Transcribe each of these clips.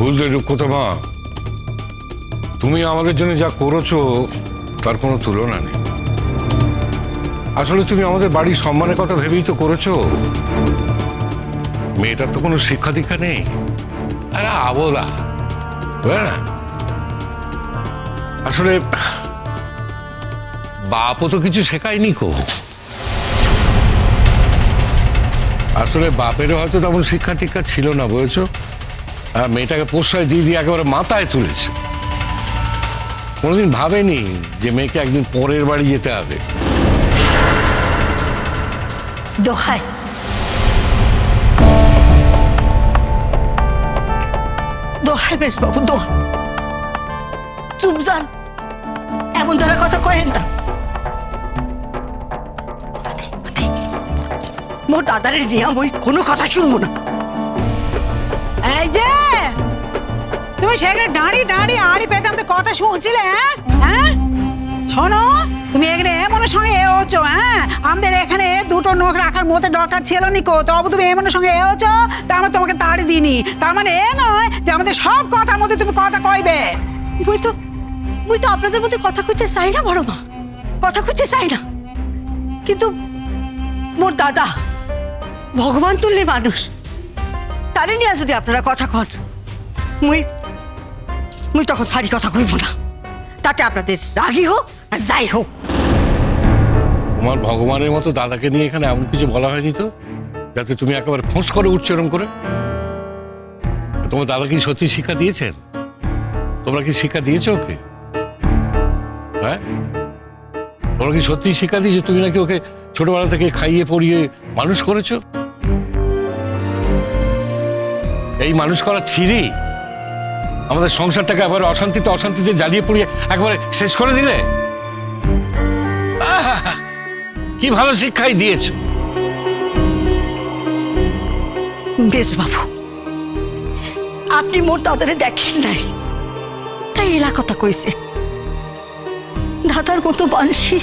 বুঝলে রূপকথা মা তুমি আমাদের জন্য যা করেছ তার কোনো তুলনা নেই। আসলে তুমি আমাদের বাড়ির সম্মানের কথা ভেবেই তো করেছ। মেয়েটার তো কোনো শিক্ষা দীক্ষা নেই। আরে আবদা না আসলে বাপও তো কিছু শেখায়নি কো। আসলে বাপেরও হয়তো তেমন শিক্ষা টিক্ষা ছিল না বুঝেছ? মেয়েটাকে প্রশ্রয় দিয়ে দিয়ে একেবারে মাথায় তুলেছে। কোনোদিন ভাবেনি যে মেয়েকে একদিন পরের বাড়ি যেতে হবে। বেশ বাবু দোহাই। চুপ যান। এমন ধরে কথা কহেন না। মোর দাদারের নিয়ম ওই কোনো কথা শুনব না। এই যে তুমি সেখানে দাঁড়িয়ে দাঁড়িয়ে আড়ি তো কথা শুনছিলে হ্যাঁ? হ্যাঁ? শোনো, তুমি এখানে এমনের সঙ্গে এ হচ্ছ হ্যাঁ? আমাদের এখানে দুটো নখ রাখার মতো দরকার ছিল নি কো। তবু তুমি এমনের সঙ্গে এ হচ্ছ তা আমরা তোমাকে তাড়ি দিইনি। তার মানে এ নয় যে আমাদের সব কথার মধ্যে তুমি কথা কইবে। মুই তো মুই তো আপনাদের মধ্যে কথা কইতে চাই না, বড় মা। কথা কইতে চাই না। কিন্তু মোর দাদা ভগবান তুল্য মানুষ, তারে নিয়ে যদি আপনারা কথা কন, মুই মুই তখন সারি কথা কইব না। তাতে আপনাদের রাগই হোক আর যাই হোক। তোমার ভগবানের মতো দাদাকে নিয়ে এখানে এমন কিছু বলা হয়নি তো? যাতে তুমি একেবারে ফোঁস করে এরম করে? তোমার দাদা কি সত্যি শিক্ষা দিয়েছেন? তোমরা কি শিক্ষা দিয়েছ ওকে? হ্যাঁ? তোমরা কি সত্যি শিক্ষা দিয়েছ? তুমি নাকি ওকে ছোটবেলা থেকে খাইয়ে পড়িয়ে মানুষ করেছ? এই মানুষ করা ছিঁড়ি? আমাদের সংসারটাকে একবারে অশান্তিতে অশান্তিতে জ্বালিয়ে পুড়িয়ে একবারে শেষ করে দিলে? কি ভালো শিক্ষাই দিয়েছ। বেশ বাবু, আপনি মোর দাদারে দেখেন নাই। তাই এলা কথা কইছে। দাদার মতো মানুষই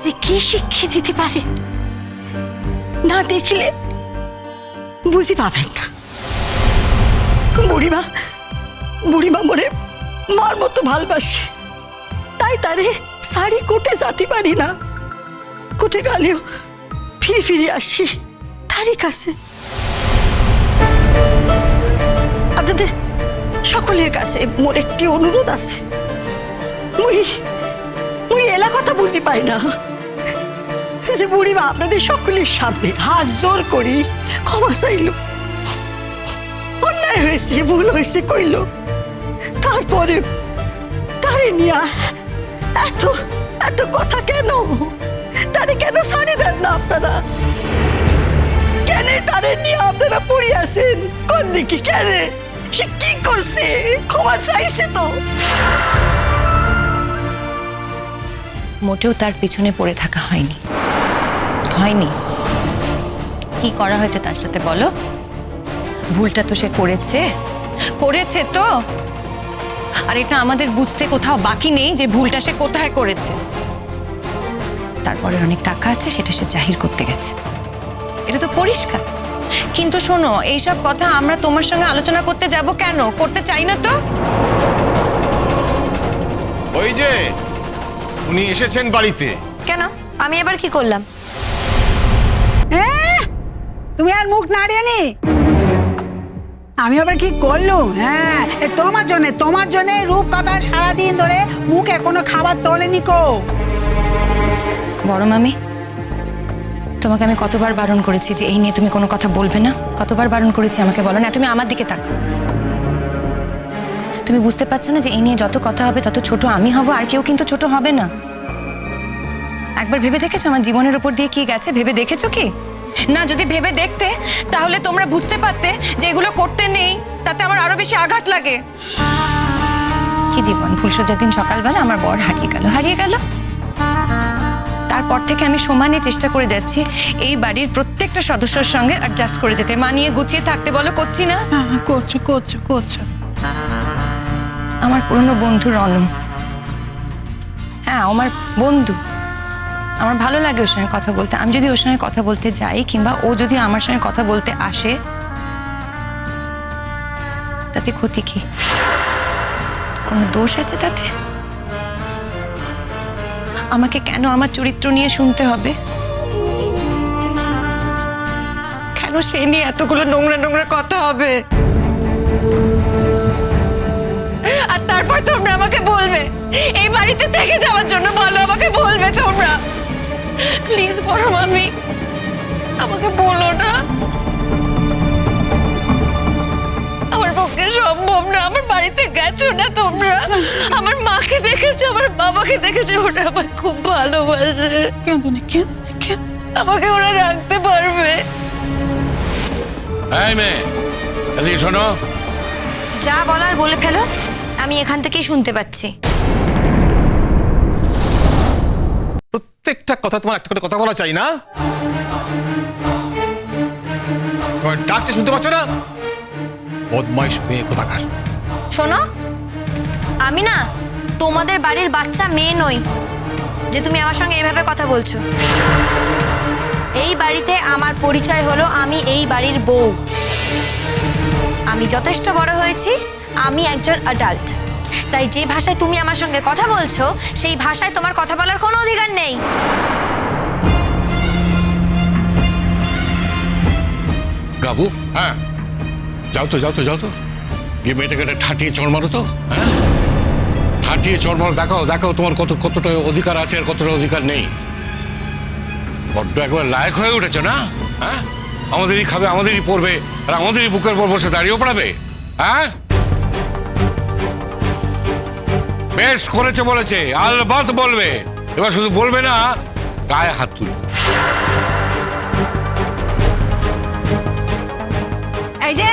যে কি শিক্ষা দিতে পারে? না দেখলে বুঝি পাবেন না। বুড়িমা বুড়িমা মোরে মার মতো ভালবাসি। তাই তারে শাড়ি কোটে যাতে পারি না। কোটে গালেও ফিরে ফিরে আসি তারই কাছে। আপনাদের সকলের কাছে মোর একটি অনুরোধ আছে। মুই মুই এলা কথা বুঝি পাই না। যে বুড়িমা আপনাদের সকলের সামনে হাত জোর করি ক্ষমা চাইল। অন্যায় হয়েছে, ভুল হয়েছে কইল। তারপরে তারে এত এত কথা কেন? তারে কেন ছাড়ি দেন না আপনারা? কেন তারে নিয়ে আপনারা পড়ে আছেন? কোন দিকে কেন? সে কি করছে? ক্ষমা চাইছে তো। মোটেও তার পিছনে পড়ে থাকা হয়নি। হয়নি? কি করা হয়েছে তার সাথে বলো? ভুলটা তো সে করেছে। করেছে তো? আর এটা আমাদের বুঝতে কোথাও বাকি নেই যে ভুলটা সে কোথায় করেছে। তারপরে অনেক টাকা আছে সেটা সে জাহির করতে গেছে। এটা তো পরিষ্কার। কিন্তু শোনো এইসব কথা আমরা তোমার সঙ্গে আলোচনা করতে যাব কেন? করতে চাই না তো? ওই যে উনি এসেছেন বাড়িতে। কেন? আমি এবার কি করলাম? হ্যাঁ তুমি আর মুখ নাড়িয়ে নি? আমি আবার কি করলুম? হ্যাঁ এ তোমার জন্য তোমার জন্য রূপ কথা সারাদিন ধরে মুখ এখনও খাবার তোলেনি কো। বড় মামি, তোমাকে আমি কতবার বারণ করেছি যে এই নিয়ে তুমি কোনো কথা বলবে না? কতবার বারণ করেছি আমাকে বলো না, তুমি আমার দিকে তাকো তুমি বুঝতে পারছ না যে এই নিয়ে যত কথা হবে, তত ছোট আমি হব, আর কেউ কিন্তু ছোট হবে না? একবার ভেবে দেখেছ আমার জীবনের উপর দিয়ে কি গেছে? ভেবে দেখেছ কি? না যদি ভেবে দেখতে তাহলে তোমরা বুঝতে পারতে যে এগুলো করতে নেই তাতে আমার আরও বেশি আঘাত লাগে। কি জীবন ফুলসজ্জার দিন সকালবেলা আমার বর হারিয়ে গেল হারিয়ে গেল। তারপর থেকে আমি সমানে চেষ্টা করে যাচ্ছি এই বাড়ির প্রত্যেকটা সদস্যর সঙ্গে অ্যাডজাস্ট করে যেতে। মানিয়ে গুছিয়ে থাকতে বলো করছি না? হ্যাঁ, করছ করছ করছ। আমার পুরনো বন্ধু রনু হ্যাঁ আমার বন্ধু। আমার ভালো লাগে ওর সঙ্গে কথা বলতে। আমি যদি ওর সঙ্গে কথা বলতে যাই কিংবা ও যদি আমার সঙ্গে কথা বলতে আসে, তাতে ক্ষতি কি? কোনো দোষ আছে তাতে? আমাকে কেন আমার চরিত্র নিয়ে শুনতে হবে? কেন সে নিয়ে এতগুলো নোংরা নোংরা কথা হবে? আর তারপর তোমরা আমাকে বলবে, এই বাড়িতে থেকে যাওয়ার জন্য বলো, আমাকে বলবে তোমরা। প্লিজ বড় মামি। আমাকে বলো না। আমার পক্ষে সম্ভব না। আমার বাড়িতে গেছো না তোমরা। আমার মাকে দেখেছ আমার বাবাকে দেখেছ। ওরা আমার খুব ভালোবাসে। কেন না কেন কেন? আমাকে ওরা রাখতে পারবে। এই মেয়ে এদিকে শোনো। যা বলার বলে ফেলো। আমি এখান থেকেই শুনতে পাচ্ছি। প্রত্যেকটা কথা, তোমার একটা কথা বলা চাই না? তোমার ডাকছে শুনতে পাচ্ছ না? বদমাইশ মেয়ে কোথাকার? শোনো, আমি না তোমাদের বাড়ির বাচ্চা মেয়ে নই যে তুমি আমার সঙ্গে এভাবে কথা বলছো। এই বাড়িতে আমার পরিচয় হলো আমি এই বাড়ির বউ। আমি যথেষ্ট বড় হয়েছি, আমি একজন অ্যাডাল্ট তাই যে ভাষায় তুমি আমার সঙ্গে কথা বলছো সেই ভাষায় তোমার কথা বলার কোনো অধিকার নেই। গাবু? হ্যাঁ। যাও তো যাও তো যাও তো। গিয়ে মেয়েটাকে একটা ঠাটিয়ে চড় মারো তো হ্যাঁ? ঠাটিয়ে চড় মারো দেখাও দেখাও তোমার কত কতটা অধিকার আছে আর কতটা অধিকার নেই। বড্ড একবার লায়ক হয়ে উঠেছো না? হ্যাঁ? আমাদেরই খাবে আমাদেরই পড়বে আর আমাদেরই বুকের পর বসে দাঁড়িয়েও পড়াবে হ্যাঁ? বেশ করেছে বলেছে, আলবাত বলবে। এবার শুধু বলবে না, গায়ে হাত তুলবে। এই যে,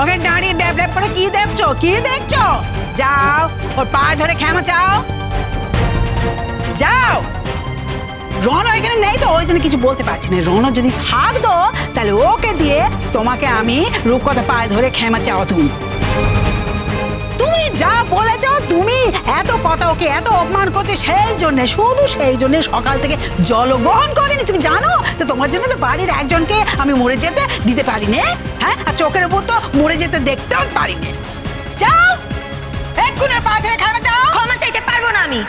ওকে দাঁড়িয়ে ড্যাব ড্যাব করে কি দেখছ? কি দেখছ? যাও, ওর পায়ে ধরে ক্ষমা চাও। যাও। রণ এখানে নেই তো, ওই জন্য কিছু বলতে পারছি না। রণ যদি থাকতো, তাহলে ওকে দিয়ে তোমাকে আমি রূপকথা পায়ে ধরে ক্ষমা চাও তুমি। তুমি যা বলেছ, তুমি এত কথা ওকে এত অপমান করছে, সেই জন্য, শুধু সেই জন্য সকাল থেকে জলগ্রহণ করেনি, তুমি জানো? তো তোমার জন্য তো বাড়ির একজনকে আমি মরে যেতে দিতে পারি না হ্যাঁ? আর চোখের উপর তো মরে যেতে দেখতেও পারি না যাও! এক্ষুনি পা ধরে খাবে যাও ক্ষমা চাইতে পারব না আমি।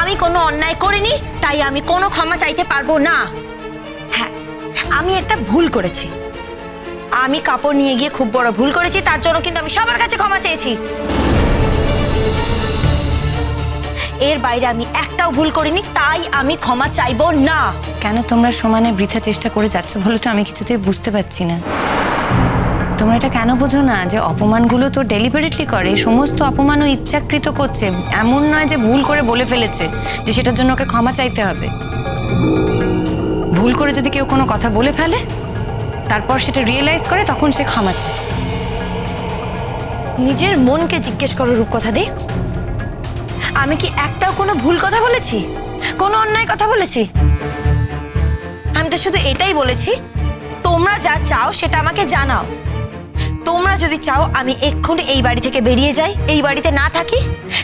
আমি কোনো অন্যায় করিনি, তাই আমি কোনো ক্ষমা চাইতে পারব না। হ্যাঁ আমি একটা ভুল করেছি। আমি কাপড় নিয়ে গিয়ে খুব বড় ভুল করেছি, তার জন্য কিন্তু আমি সবার কাছে ক্ষমা চেয়েছি। এর বাইরে আমি একটাও ভুল করিনি, তাই আমি ক্ষমা চাইব না। কেন তোমরা সমানে বৃথা চেষ্টা করে যাচ্ছ বলো তো, আমি কিছুতেই বুঝতে পারছি না। তোমরা এটা কেন বোঝো না যে অপমানগুলো তো ডেলিভারেটলি করে, সমস্ত অপমানও ইচ্ছাকৃত করছে, এমন নয় যে ভুল করে বলে ফেলেছে যে সেটার জন্য ওকে ক্ষমা চাইতে হবে। ভুল করে যদি কেউ কোনো কথা বলে ফেলে তারপর সেটা রিয়েলাইজ করে তখন সে ক্ষমা চায়। নিজের মনকে জিজ্ঞেস করো রূপকথা দি। আমি কি একটাও কোনো ভুল কথা বলেছি? কোনো অন্যায় কথা বলেছি? আমি তো শুধু এটাই বলেছি, তোমরা যা চাও সেটা আমাকে জানাও। তোমরা যদি চাও আমি এক্ষুনি এই বাড়ি থেকে বেরিয়ে যাই, এই বাড়িতে না থাকি,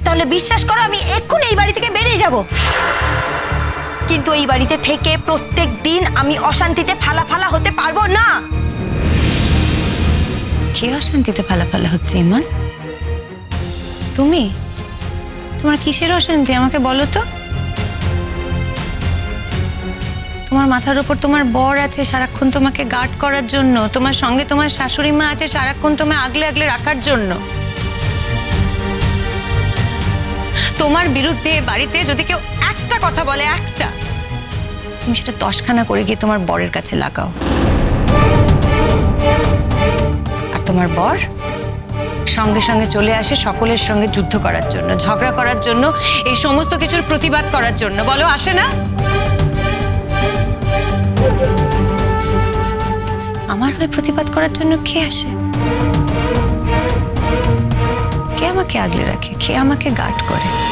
তাহলে বিশ্বাস করো আমি এক্ষুনি এই বাড়ি থেকে বেরিয়ে যাব। কিন্তু এই বাড়িতে থেকে প্রত্যেক দিন আমি অশান্তিতে ফালা ফালা হতে পারব না। কে অশান্তিতে ফালাফালা হচ্ছে, ইমন? তুমি? তোমার কিসের অশান্তি, আমাকে বলো তো? তোমার মাথার উপর তোমার বর আছে সারাক্ষণ তোমাকে গার্ড করার জন্য, তোমার সঙ্গে তোমার শাশুড়ি মা আছে সারাক্ষণ তোমায় আগলে আগলে রাখার জন্য। তোমার বিরুদ্ধে বাড়িতে যদি কেউ একটা কথা বলে, একটা। তুমি সেটা দশখানা করে গিয়ে তোমার বরের কাছে লাগাও। আর তোমার বর সঙ্গে সঙ্গে চলে আসে সকলের সঙ্গে যুদ্ধ করার জন্য, ঝগড়া করার জন্য, এই সমস্ত কিছুর প্রতিবাদ করার জন্য। বলো, আসে না? আমার হয়ে প্রতিবাদ করার জন্য কে আসে? কে আমাকে আগলে রাখে? কে আমাকে গার্ড করে?